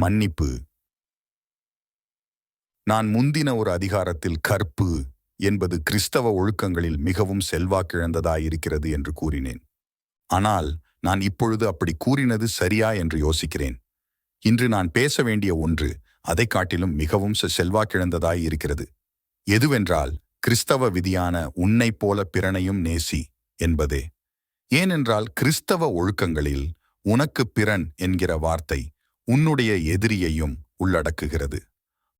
மன்னிப்பு. நான் முந்தின ஒரு அதிகாரத்தில் கற்பு என்பது கிறிஸ்தவ ஒழுக்கங்களில் மிகவும் செல்வாக்கிழந்ததாயிருக்கிறது என்று கூறினேன். ஆனால் நான் இப்பொழுது அப்படி கூறினது சரியா என்று யோசிக்கிறேன். இன்று நான் பேச வேண்டிய ஒன்று அதைக் காட்டிலும் மிகவும் செ- செல்வாக்கிழந்ததாய் இருக்கிறது எதுவென்றால் கிறிஸ்தவ விதியான உன்னைப் போல பிறனையும் நேசி என்பதே. ஏனென்றால் கிறிஸ்தவ ஒழுக்கங்களில் உனக்கு பிறன் என்கிற வார்த்தை உன்னுடைய எதிரியையும் உள்ளடக்குகிறது.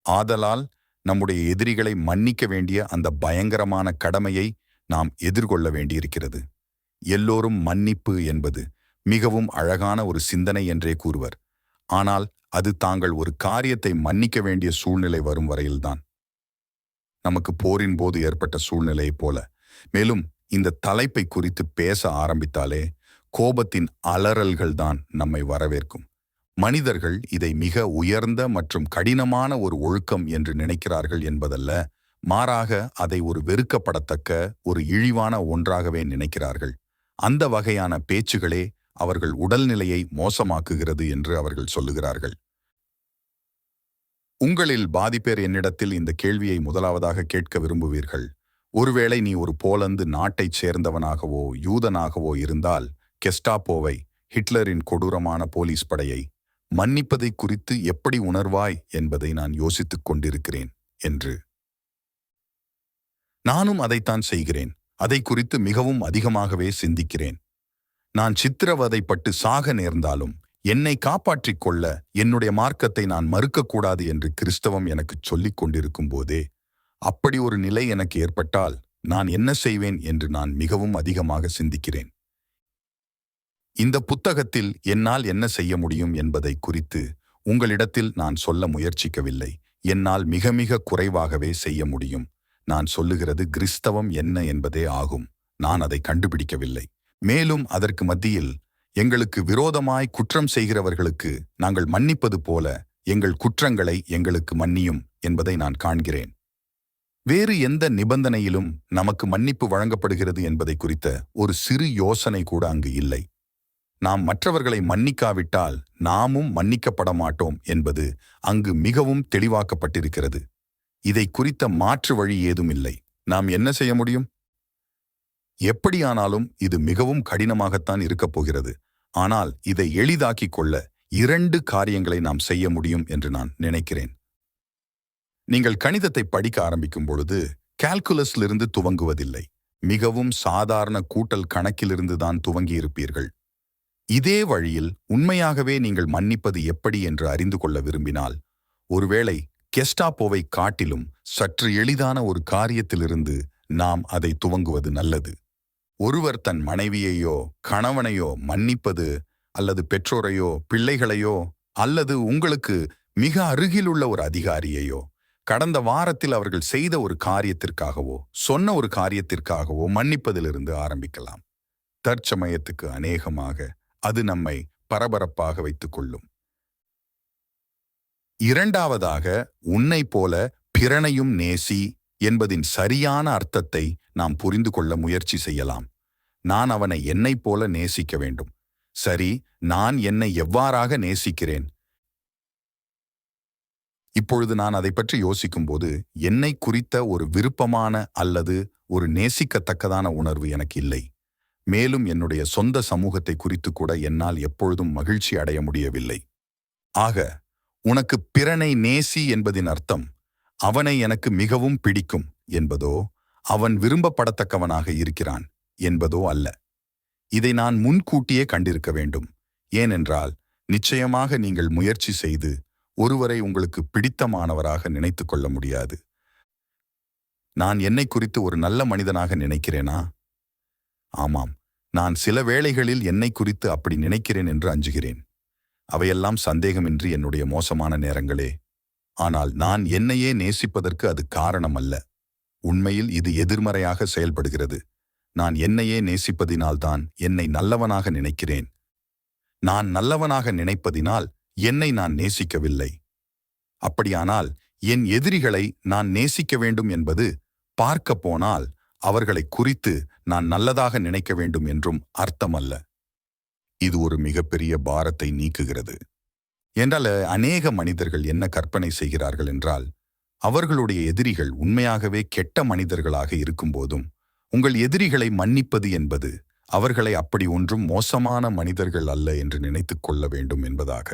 ஆதலால் நம்முடைய எதிரிகளை மன்னிக்க வேண்டிய அந்த பயங்கரமான கடமையை நாம் எதிர்கொள்ள வேண்டியிருக்கிறது. எல்லோரும் மன்னிப்பு என்பது மிகவும் அழகான ஒரு சிந்தனை என்றே கூறுவர். ஆனால் அது தாங்கள் ஒரு காரியத்தை மன்னிக்க வேண்டிய சூழ்நிலை வரும் வரையில்தான். நமக்கு போரின் போது ஏற்பட்ட சூழ்நிலையைப் போல. மேலும் இந்த தலைப்பை குறித்து பேச ஆரம்பித்தாலே கோபத்தின் அலறல்கள்தான் நம்மை வரவேற்கும். மனிதர்கள் இதை மிக உயர்ந்த மற்றும் கடினமான ஒரு ஒழுக்கம் என்று நினைக்கிறார்கள் என்பதல்ல மாறாக அதை ஒரு வெறுக்கப்படத்தக்க ஒரு இழிவான ஒன்றாகவே நினைக்கிறார்கள். அந்த வகையான பேச்சுகளே அவர்கள் உடல்நிலையை மோசமாக்குகிறது என்று அவர்கள் சொல்லுகிறார்கள். உங்களில் பாதிப்பேர் என்னிடத்தில் இந்த கேள்வியை முதலாவதாக கேட்க விரும்புவீர்கள். ஒருவேளை நீ ஒரு போலந்து நாட்டைச் சேர்ந்தவனாகவோ யூதனாகவோ இருந்தால் கெஸ்டாப்போவை ஹிட்லரின் கொடூரமான போலீஸ் படையை மன்னிப்பதை குறித்து எப்படி உணர்வாய் என்பதை நான் யோசித்துக் கொண்டிருக்கிறேன் என்று. நானும் அதைத்தான் செய்கிறேன். அதை குறித்து மிகவும் அதிகமாகவே சிந்திக்கிறேன். நான் சித்திரவதைப்பட்டு சாக நேர்ந்தாலும் என்னை காப்பாற்றிக் கொள்ள என்னுடைய மார்க்கத்தை நான் மறுக்கக்கூடாது என்று கிறிஸ்தவம் எனக்கு சொல்லிக் கொண்டிருக்கும் போதே அப்படி ஒரு நிலை எனக்கு ஏற்பட்டால் நான் என்ன செய்வேன்? என்று நான் மிகவும் அதிகமாக சிந்திக்கிறேன். இந்த புத்தகத்தில் என்னால் என்ன செய்ய முடியும் என்பதை குறித்து உங்களிடத்தில் நான் சொல்ல முயற்சிக்கவில்லை. என்னால் மிக மிக குறைவாகவே செய்ய முடியும். நான் சொல்லுகிறது கிறிஸ்தவம் என்ன என்பதே ஆகும். நான் அதை கண்டுபிடிக்கவில்லை. மேலும் அதற்கு மத்தியில் எங்களுக்கு விரோதமாய் குற்றம் செய்கிறவர்களுக்கு நாங்கள் மன்னிப்பது போல எங்கள் குற்றங்களை எங்களுக்கு மன்னியும் என்பதை நான் காண்கிறேன். வேறு எந்த நிபந்தனையிலும் நமக்கு மன்னிப்பு வழங்கப்படுகிறது என்பதை குறித்த ஒரு சிறு யோசனை கூட அங்கு இல்லை. நாம் மற்றவர்களை மன்னிக்காவிட்டால் நாமும் மன்னிக்கப்பட மாட்டோம் என்பது அங்கு மிகவும் தெளிவாக்கப்பட்டிருக்கிறது. இதை குறித்த மாற்று வழி ஏதும் இல்லை நாம் என்ன செய்ய முடியும்? எப்படியானாலும் இது மிகவும் கடினமாகத்தான் இருக்கப் போகிறது. ஆனால் இதை எளிதாக்கிக் கொள்ள இரண்டு காரியங்களை நாம் செய்ய முடியும் என்று நான் நினைக்கிறேன். நீங்கள் கணிதத்தை படிக்க ஆரம்பிக்கும் பொழுது கால்குலஸிலிருந்து துவங்குவதில்லை. மிகவும் சாதாரண கூட்டல் கணக்கிலிருந்து தான் துவங்கியிருப்பீர்கள். இதே வழியில் உண்மையாகவே நீங்கள் மன்னிப்பது எப்படி என்று அறிந்து கொள்ள விரும்பினால் ஒருவேளை கெஸ்டாப்போவை காட்டிலும் சற்று எளிதான ஒரு காரியத்திலிருந்து நாம் அதை துவங்குவது நல்லது. ஒருவர் தன் மனைவியையோ கணவனையோ மன்னிப்பது அல்லது பெற்றோரையோ பிள்ளைகளையோ அல்லது உங்களுக்கு மிக அருகிலுள்ள ஒரு அதிகாரியையோ கடந்த வாரத்தில் அவர்கள் செய்த ஒரு காரியத்திற்காகவோ சொன்ன ஒரு காரியத்திற்காகவோ மன்னிப்பதிலிருந்து ஆரம்பிக்கலாம். தற்சமயத்துக்கு அநேகமாக அது நம்மை பரபரப்பாக வைத்துக் கொள்ளும் இரண்டாவதாக உன்னைப் போல பிறனையும் நேசி என்பதின் சரியான அர்த்தத்தை நாம் புரிந்து கொள்ள முயற்சி செய்யலாம். நான் அவனை என்னைப் போல நேசிக்க வேண்டும். சரி நான் என்னை எவ்வாறாக நேசிக்கிறேன்? இப்பொழுது நான் அதை பற்றி யோசிக்கும்போது என்னை குறித்த ஒரு விருப்பமான அல்லது ஒரு நேசிக்கத்தக்கதான உணர்வு எனக்கு இல்லை. மேலும் என்னுடைய சொந்த சமூகத்தை குறித்து கூட என்னால் எப்பொழுதும் மகிழ்ச்சி அடைய முடியவில்லை. ஆக உனக்கு பிறனை நேசி என்பதின் அர்த்தம் அவனை எனக்கு மிகவும் பிடிக்கும் என்பதோ அவன் விரும்பப்படத்தக்கவனாக இருக்கிறான் என்பதோ அல்ல. இதை நான் முன்கூட்டியே கண்டிருக்க வேண்டும். ஏனென்றால் நிச்சயமாக நீங்கள் முயற்சி செய்து ஒருவரை உங்களுக்கு பிடித்தமானவராக நினைத்து கொள்ள முடியாது. நான் என்னை குறித்து ஒரு நல்ல மனிதனாக நினைக்கிறேனா? ஆமாம். நான் சில வேளைகளில் என்னை குறித்து அப்படி நினைக்கிறேன் என்று அஞ்சுகிறேன். அவையெல்லாம் சந்தேகமின்றி என்னுடைய மோசமான நேரங்களே. ஆனால் நான் என்னையே நேசிப்பதற்கு அது காரணம் அல்ல உண்மையில் இது எதிர்மறையாக செயல்படுகிறது. நான் என்னையே நேசிப்பதினால்தான் என்னை நல்லவனாக நினைக்கிறேன். நான் நல்லவனாக நினைப்பதினால் என்னை நான் நேசிக்கவில்லை. அப்படியானால் என் எதிரிகளை நான் நேசிக்க வேண்டும் என்பது பார்க்கப் போனால் அவர்களை குறித்து நான் நல்லதாக நினைக்க வேண்டும் என்றும் அர்த்தமல்ல. இது ஒரு மிகப்பெரிய பாரத்தை நீக்குகிறது. என்றால் அநேக மனிதர்கள் என்ன கற்பனை செய்கிறார்கள் என்றால் அவர்களுடைய எதிரிகள் உண்மையாகவே கெட்ட மனிதர்களாக இருக்கும்போதும் உங்கள் எதிரிகளை மன்னிப்பது என்பது அவர்களை அப்படி ஒன்றும் மோசமான மனிதர்கள் அல்ல என்று நினைத்துக் கொள்ள வேண்டும் என்பதாக.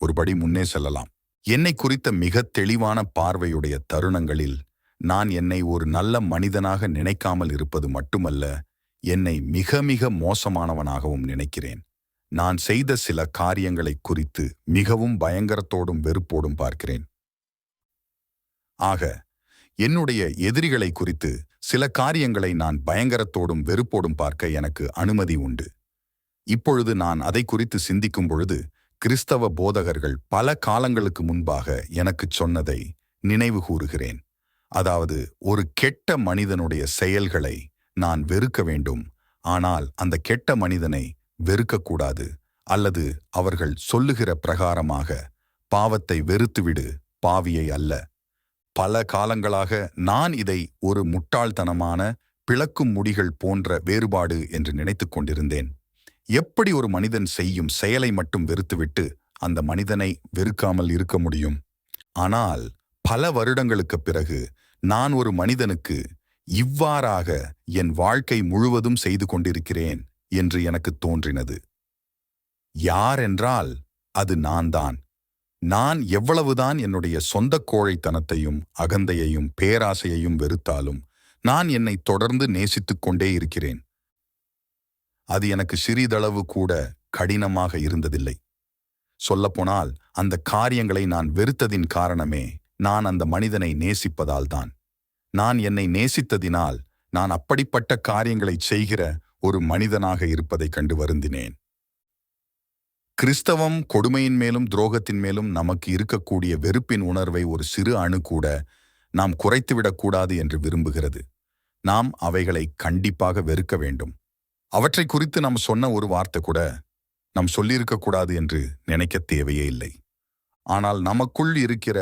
ஒருபடி முன்னே செல்லலாம். என்னை குறித்த மிக தெளிவான பார்வையுடைய தருணங்களில் நான் என்னை ஒரு நல்ல மனிதனாக நினைக்காமல் இருப்பது மட்டுமல்ல என்னை மிக மிக மோசமானவனாகவும் நினைக்கிறேன். நான் செய்த சில காரியங்களை குறித்து மிகவும் பயங்கரத்தோடும் வெறுப்போடும் பார்க்கிறேன். ஆக என்னுடைய எதிரிகளை குறித்து சில காரியங்களை நான் பயங்கரத்தோடும் வெறுப்போடும் பார்க்க எனக்கு அனுமதி உண்டு. இப்பொழுது நான் அதை குறித்து சிந்திக்கும் பொழுது கிறிஸ்தவ போதகர்கள் பல காலங்களுக்கு முன்பாக எனக்குச் சொன்னதை நினைவு கூறுகிறேன். அதாவது ஒரு கெட்ட மனிதனுடைய செயல்களை நான் வெறுக்க வேண்டும். ஆனால் அந்த கெட்ட மனிதனை வெறுக்கக்கூடாது. அல்லது அவர்கள் சொல்லுகிற பிரகாரமாக பாவத்தை வெறுத்துவிடு பாவியை அல்ல. பல காலங்களாக நான் இதை ஒரு முட்டாள்தனமான பிளக்கும் முடிகள் போன்ற வேறுபாடு என்று நினைத்துக் கொண்டிருந்தேன். எப்படி ஒரு மனிதன் செய்யும் செயலை மட்டும் வெறுத்துவிட்டு அந்த மனிதனை வெறுக்காமல் இருக்க முடியும்? ஆனால் பல வருடங்களுக்குப் பிறகு நான் ஒரு மனிதனுக்கு இவ்வாறாக என் வாழ்க்கை முழுவதும் செய்து கொண்டிருக்கிறேன் என்று எனக்கு தோன்றினது. யார் என்றால் அது நான்தான். நான் எவ்வளவுதான் என்னுடைய சொந்த கோழைத்தனத்தையும் அகந்தையையும் பேராசையையும் வெறுத்தாலும் நான் என்னை தொடர்ந்து நேசித்துக் கொண்டே இருக்கிறேன். அது எனக்கு சிறிதளவு கூட கடினமாக இருந்ததில்லை. சொல்லப்போனால் அந்த காரியங்களை நான் வெறுத்ததின் காரணமே நான் அந்த மனிதனை நேசிப்பதால்தான். நான் என்னை நேசித்ததினால் நான் அப்படிப்பட்ட காரியங்களை செய்கிற ஒரு மனிதனாக இருப்பதைக் கண்டு வருந்தினேன். கிறிஸ்தவம் கொடுமையின் மேலும் துரோகத்தின் மேலும் நமக்கு இருக்கக்கூடிய வெறுப்பின் உணர்வை ஒரு சிறு அணு கூட நாம் குறைத்துவிடக்கூடாது என்று விரும்புகிறது. நாம் அவைகளை கண்டிப்பாக வெறுக்க வேண்டும். அவற்றை குறித்து நாம் சொன்ன ஒரு வார்த்தை கூட நாம் சொல்லியிருக்கக்கூடாது என்று நினைக்க தேவையே இல்லை. ஆனால் நமக்குள் இருக்கிற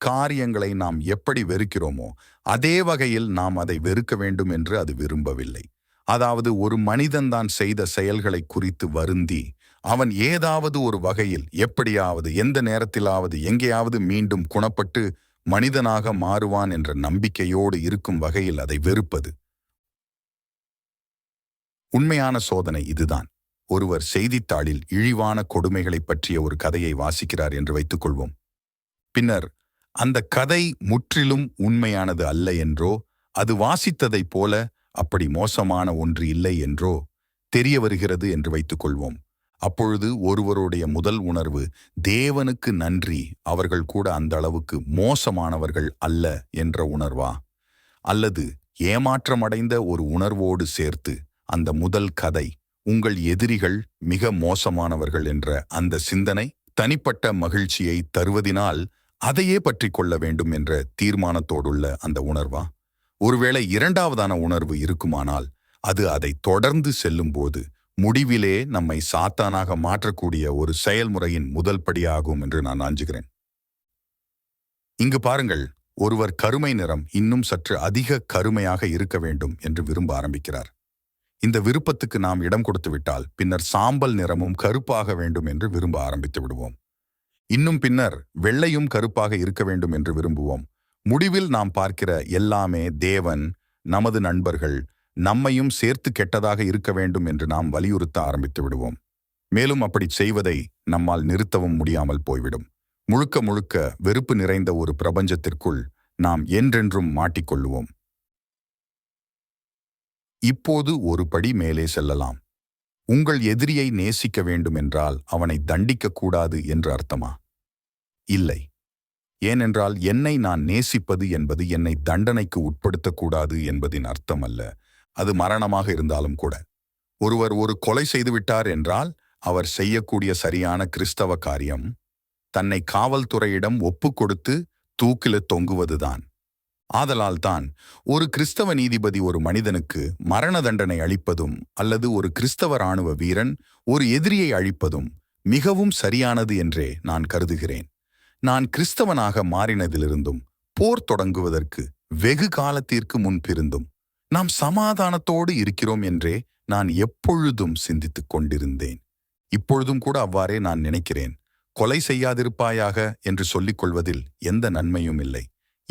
காரியங்களை நாம் எப்படி வெறுக்கிறோமோ அதே வகையில் நாம் அதை வெறுக்க வேண்டும் என்று அது விரும்பவில்லை. அதாவது ஒரு மனிதன்தான் செய்த செயல்களை குறித்து வருந்தி அவன் ஏதாவது ஒரு வகையில் எப்படியாவது எந்த நேரத்திலாவது எங்கேயாவது மீண்டும் குணப்பட்டு மனிதனாக மாறுவான் என்ற நம்பிக்கையோடு இருக்கும் வகையில் அதை வெறுப்பது. உண்மையான சோதனை இதுதான். ஒருவர் செய்தித்தாளில் இழிவான கொடுமைகளைப் பற்றிய ஒரு கதையை வாசிக்கிறார் என்று வைத்துக்கொள்வோம். பின்னர் அந்த கதை முற்றிலும் உண்மையானது அல்ல என்றோ அது வாசித்ததைப் போல அப்படி மோசமான ஒன்று இல்லை என்றோ தெரிய வருகிறது என்று வைத்துக்கொள்வோம். அப்பொழுது ஒருவருடைய முதல் உணர்வு தேவனுக்கு நன்றி அவர்கள் கூட அந்த அளவுக்கு மோசமானவர்கள் அல்ல என்ற உணர்வா? அல்லது ஏமாற்றமடைந்த ஒரு உணர்வோடு சேர்த்து அந்த முதல் கதை உங்கள் எதிரிகள் மிக மோசமானவர்கள் என்ற அந்த சிந்தனை தனிப்பட்ட மகிழ்ச்சியை தருவதினால் அதையே பற்றி கொள்ள வேண்டும் என்ற தீர்மானத்தோடுள்ள அந்த உணர்வா? ஒருவேளை இரண்டாவதான உணர்வு இருக்குமானால் அது அதை தொடர்ந்து செல்லும்போது முடிவிலே நம்மை சாத்தானாக மாற்றக்கூடிய ஒரு செயல்முறையின் முதல் படியாகும் என்று நான் அஞ்சுகிறேன். இங்கு பாருங்கள் ஒருவர் கருமை நிறம் இன்னும் சற்று அதிக கருமையாக இருக்க வேண்டும் என்று விரும்ப ஆரம்பிக்கிறார். இந்த விருப்பத்துக்கு நாம் இடம் கொடுத்துவிட்டால் பின்னர் சாம்பல் நிறமும் கருப்பாக வேண்டும் என்று விரும்ப ஆரம்பித்து விடுவோம். இன்னும் பின்னர் வெள்ளையும் கருப்பாக இருக்க வேண்டும் என்று விரும்புவோம். முடிவில் நாம் பார்க்கிற எல்லாமே தேவன் நமது நண்பர்கள் நம்மையும் சேர்த்து கெட்டதாக இருக்க வேண்டும் என்று நாம் வலியுறுத்த ஆரம்பித்து விடுவோம். மேலும் அப்படி செய்வதை நம்மால் நிறுத்தவும் முடியாமல் போய்விடும். முழுக்க முழுக்க வெறுப்பு நிறைந்த ஒரு பிரபஞ்சத்திற்குள் நாம் என்றென்றும் மாட்டிக்கொள்ளுவோம். இப்போது ஒரு படி மேலே செல்லலாம். உங்கள் எதிரியை நேசிக்க வேண்டும் என்றால் அவனை தண்டிக்கக்கூடாது என்று அர்த்தமா? இல்லை. ஏனென்றால் என்னை நான் நேசிப்பது என்பது என்னை தண்டனைக்கு உட்படுத்தக்கூடாது என்பதின் அர்த்தம் அல்ல. அது மரணமாக இருந்தாலும் கூட. ஒருவர் ஒரு கொலை செய்துவிட்டார் என்றால் அவர் செய்யக்கூடிய சரியான கிறிஸ்தவ காரியம் தன்னை காவல்துறையிடம் ஒப்புக் கொடுத்து தூக்கில தொங்குவதுதான். ஆதலால்தான் ஒரு கிறிஸ்தவ நீதிபதி ஒரு மனிதனுக்கு மரண தண்டனை அளிப்பதும் அல்லது ஒரு கிறிஸ்தவ ராணுவ வீரன் ஒரு எதிரியை அழிப்பதும் மிகவும் சரியானது என்றே நான் கருதுகிறேன். நான் கிறிஸ்தவனாக மாறினதிலிருந்தும் போர் தொடங்குவதற்கு வெகு காலத்திற்கு முன்பிருந்தும் நாம் சமாதானத்தோடு இருக்கிறோம் என்றே நான் எப்பொழுதும் சிந்தித்துக் கொண்டிருந்தேன். இப்பொழுதும் கூட அவ்வாறே நான் நினைக்கிறேன். கொலை செய்யாதிருப்பாயாக என்று சொல்லிக் கொள்வதில் எந்த நன்மையும் இல்லை.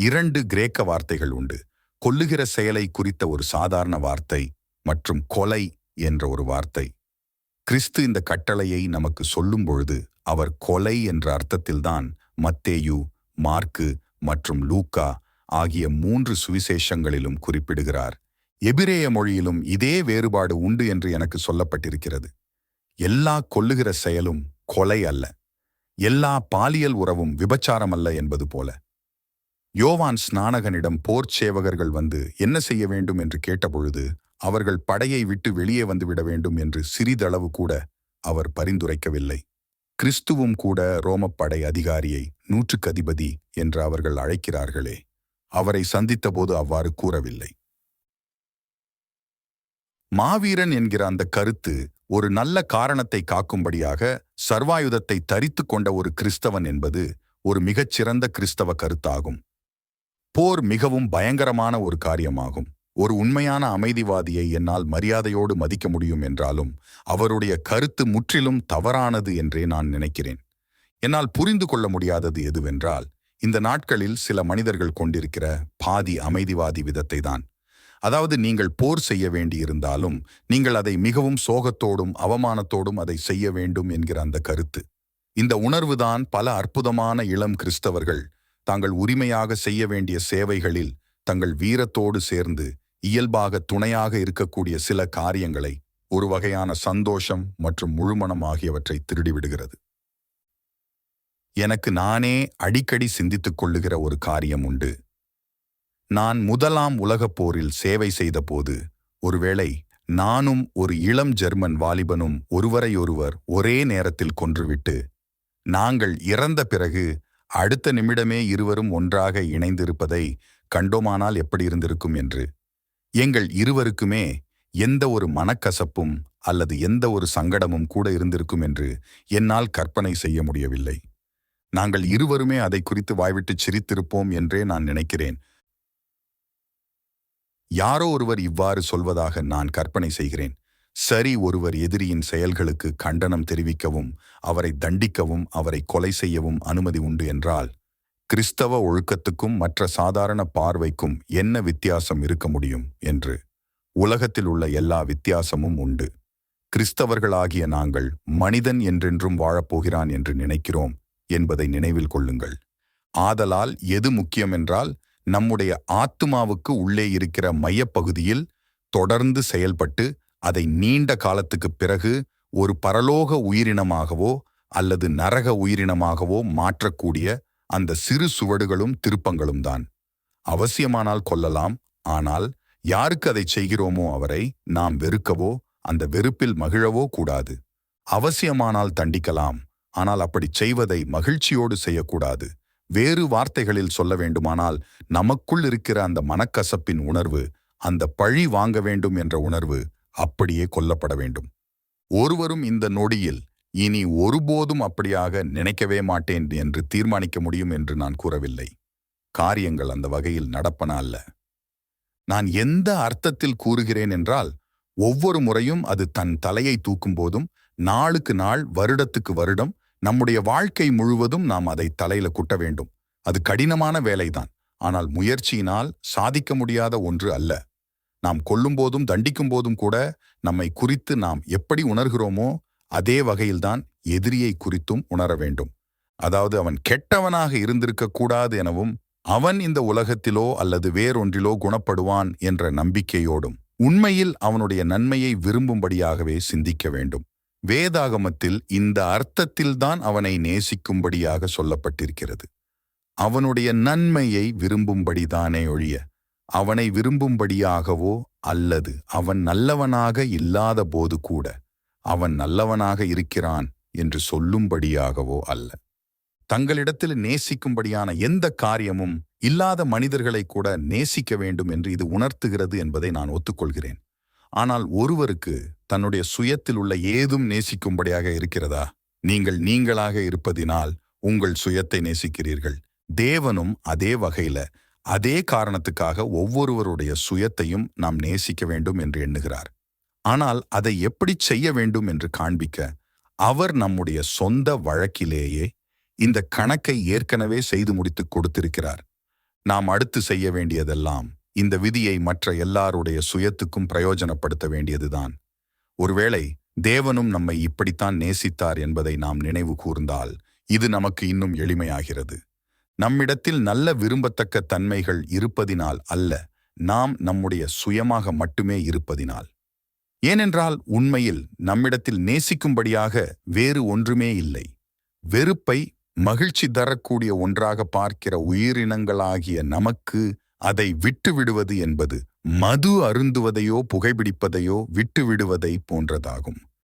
இரண்டு கிரேக்க வார்த்தைகள் உண்டு. கொல்லுகிற செயலை குறித்த ஒரு சாதாரண வார்த்தை மற்றும் கொலை என்ற ஒரு வார்த்தை. கிறிஸ்து இந்த கட்டளையை நமக்கு சொல்லும் பொழுது அவர் கொலை என்ற அர்த்தத்தில்தான் மத்தேயு மார்க்கு மற்றும் லூக்கா ஆகிய மூன்று சுவிசேஷங்களிலும் குறிப்பிடுகிறார். எபிரேய மொழியிலும் இதே வேறுபாடு உண்டு என்று எனக்கு சொல்லப்பட்டிருக்கிறது. எல்லா கொல்லுகிற செயலும் கொலை அல்ல. எல்லா பாலியல் உறவும் விபச்சாரம் அல்ல என்பது போல. யோவான் ஸ்நானகனிடம் போர்ச் சேவகர்கள் வந்து என்ன செய்ய வேண்டும் என்று கேட்டபொழுது அவர்கள் படையை விட்டு வெளியே வந்துவிட வேண்டும் என்று சிறிதளவு கூட அவர் பரிந்துரைக்கவில்லை. கிறிஸ்துவும் கூட ரோமப்படை அதிகாரியை நூற்றுக்கு அதிபதி என்று அவர்கள் அழைக்கிறார்களே அவரை சந்தித்தபோது அவ்வாறு கூறவில்லை. மாவீரன் என்கிற அந்த கருத்து ஒரு நல்ல காரணத்தை காக்கும்படியாக சர்வாயுதத்தை தரித்து கொண்ட ஒரு கிறிஸ்தவன் என்பது ஒரு மிகச்சிறந்த கிறிஸ்தவ கருத்தாகும். போர் மிகவும் பயங்கரமான ஒரு காரியமாகும். ஒரு உண்மையான அமைதிவாதியை என்னால் மரியாதையோடு மதிக்க முடியும் என்றாலும் அவருடைய கருத்து முற்றிலும் தவறானது என்றே நான் நினைக்கிறேன். என்னால் புரிந்து கொள்ள முடியாதது எதுவென்றால் இந்த நாட்களில் சில மனிதர்கள் கொண்டிருக்கிற பாதி அமைதிவாதி விதத்தை தான் அதாவது நீங்கள் போர் செய்ய வேண்டியிருந்தாலும் நீங்கள் அதை மிகவும் சோகத்தோடும் அவமானத்தோடும் அதை செய்ய வேண்டும் என்கிற அந்த கருத்து. இந்த உணர்வுதான் பல அற்புதமான இளம் கிறிஸ்தவர்கள் தாங்கள் உரிமையாக செய்ய வேண்டிய சேவைகளில் தங்கள் வீரத்தோடு சேர்ந்து இயல்பாக துணையாக இருக்கக்கூடிய சில காரியங்களை ஒரு வகையான சந்தோஷம் மற்றும் முழுமணம் ஆகியவற்றை திருடிவிடுகிறது. எனக்கு நானே அடிக்கடி சிந்தித்துக் கொள்ளுகிற ஒரு காரியம் உண்டு. நான் முதலாம் உலகப் போரில் சேவை செய்தபோது ஒருவேளை நானும் ஒரு இளம் ஜெர்மன் வாலிபனும் ஒருவரையொருவர் ஒரே நேரத்தில் கொன்றுவிட்டு நாங்கள் இறந்த பிறகு அடுத்த நிமிடமே இருவரும் ஒன்றாக இணைந்திருப்பதை கண்டோமானால் எப்படி இருந்திருக்கும் என்று. எங்கள் இருவருக்குமே எந்த ஒரு மனக்கசப்பும் அல்லது எந்த ஒரு சங்கடமும் கூட இருந்திருக்கும் என்று என்னால் கற்பனை செய்ய முடியவில்லை. நாங்கள் இருவருமே அதை குறித்து வாய்விட்டுச் சிரித்திருப்போம் என்றே நான் நினைக்கிறேன். யாரோ ஒருவர் இவ்வாறு சொல்வதாக நான் கற்பனை செய்கிறேன். சரி ஒருவர் எதிரியின் செயல்களுக்கு கண்டனம் தெரிவிக்கவும் அவரை தண்டிக்கவும் அவரை கொலை செய்யவும் அனுமதி உண்டு என்றால் கிறிஸ்தவ ஒழுக்கத்துக்கும் மற்ற சாதாரண பார்வைக்கும் என்ன வித்தியாசம் இருக்க முடியும் என்று உலகத்தில் உள்ள எல்லா வித்தியாசமும் உண்டு. கிறிஸ்தவர்களாகிய நாங்கள் மனிதன் என்றென்றும் வாழப்போகிறான் என்று நினைக்கிறோம் என்பதை நினைவில் கொள்ளுங்கள். ஆதலால் எது முக்கியம் என்றால் நம்முடைய ஆத்துமாவுக்கு உள்ளே இருக்கிற மையப்பகுதியில் தொடர்ந்து செயல்பட்டு அதை நீண்ட காலத்துக்குப் பிறகு ஒரு பரலோக உயிரினமாகவோ அல்லது நரக உயிரினமாகவோ மாற்றக்கூடிய அந்த சிறு சுவடுகளும் திருப்பங்களும் தான். அவசியமானால் கொல்லலாம் ஆனால் யாருக்கு அதை செய்கிறோமோ அவரை நாம் வெறுக்கவோ அந்த வெறுப்பில் மகிழவோ கூடாது. அவசியமானால் தண்டிக்கலாம் ஆனால் அப்படி செய்வதை மகிழ்ச்சியோடு செய்யக்கூடாது. வேறு வார்த்தைகளில் சொல்ல வேண்டுமானால் நமக்குள் இருக்கிற அந்த மனக்கசப்பின் உணர்வு அந்த பழி வாங்க வேண்டும் என்ற உணர்வு அப்படியே கொல்லப்பட வேண்டும். ஒருவரும் இந்த நொடியில் இனி ஒருபோதும் அப்படியாக நினைக்கவே மாட்டேன் என்று தீர்மானிக்க முடியும் என்று நான் கூறவில்லை. காரியங்கள் அந்த வகையில் நடப்பன அல்ல. நான் எந்த அர்த்தத்தில் கூறுகிறேன் என்றால் ஒவ்வொரு முறையும் அது தன் தலையை தூக்கும் போதும் நாளுக்கு நாள் வருடத்துக்கு வருடம் நம்முடைய வாழ்க்கை முழுவதும் நாம் அதை தலையில குட்ட வேண்டும். அது கடினமான வேலைதான். ஆனால் முயற்சியினால் சாதிக்க முடியாத ஒன்று அல்ல. நாம் கொல்லும்போதும் தண்டிக்கும் போதும் கூட நம்மை குறித்து நாம் எப்படி உணர்கிறோமோ அதே வகையில்தான் எதிரியை குறித்தும் உணர வேண்டும். அதாவது அவன் கெட்டவனாக இருந்திருக்க கூடாது எனவும் அவன் இந்த உலகத்திலோ அல்லது வேறொன்றிலோ குணப்படுவான் என்ற நம்பிக்கையோடும் உண்மையில் அவனுடைய நன்மையை விரும்பும்படியாகவே சிந்திக்க வேண்டும். வேதாகமத்தில் இந்த அர்த்தத்தில்தான் அவனை நேசிக்கும்படியாக சொல்லப்பட்டிருக்கிறது. அவனுடைய நன்மையை விரும்பும்படிதானே ஒழிய அவனை விரும்பும்படியாகவோ அல்லது அவன் நல்லவனாக இல்லாத போது கூட அவன் நல்லவனாக இருக்கிறான் என்று சொல்லும்படியாகவோ அல்ல. தங்களிடத்தில் நேசிக்கும்படியான எந்த காரியமும் இல்லாத மனிதர்களை கூட நேசிக்க வேண்டும் என்று இது உணர்த்துகிறது என்பதை நான் ஒத்துக்கொள்கிறேன். ஆனால் ஒருவருக்கு தன்னுடைய சுயத்தில் உள்ள ஏதும் நேசிக்கும்படியாக இருக்கிறதா? நீங்கள் நீங்களாக இருப்பதினால் உங்கள் சுயத்தை நேசிக்கிறீர்கள். தேவனும் அதே வகையில அதே காரணத்துக்காக ஒவ்வொருவருடைய சுயத்தையும் நாம் நேசிக்க வேண்டும் என்று எண்ணுகிறார். ஆனால் அதை எப்படி செய்ய வேண்டும் என்று காண்பிக்க அவர் நம்முடைய சொந்த வழக்கிலேயே இந்த கணக்கை ஏற்கனவே செய்து முடித்துக் கொடுத்திருக்கிறார். நாம் அடுத்து செய்ய வேண்டியதெல்லாம் இந்த விதியை மற்ற எல்லாருடைய சுயத்துக்கும் பிரயோஜனப்படுத்த வேண்டியதுதான். ஒருவேளை தேவனும் நம்மை இப்படித்தான் நேசித்தார் என்பதை நாம் நினைவு கூர்ந்தால் இது நமக்கு இன்னும் எளிமையாகிறது. நம்மிடத்தில் நல்ல விரும்பத்தக்க தன்மைகள் இருப்பதினால் அல்ல நாம் நம்முடைய சுயமாக மட்டுமே இருப்பதினால். ஏனென்றால் உண்மையில் நம்மிடத்தில் நேசிக்கும்படியாக வேறு ஒன்றுமே இல்லை. வெறுப்பை மகிழ்ச்சி தரக்கூடிய ஒன்றாக பார்க்கிற உயிரினங்களாகிய நமக்கு அதை விட்டுவிடுவது என்பது மது அருந்துவதையோ புகைப்பிடிப்பதையோ விட்டுவிடுவதை போன்றதாகும்.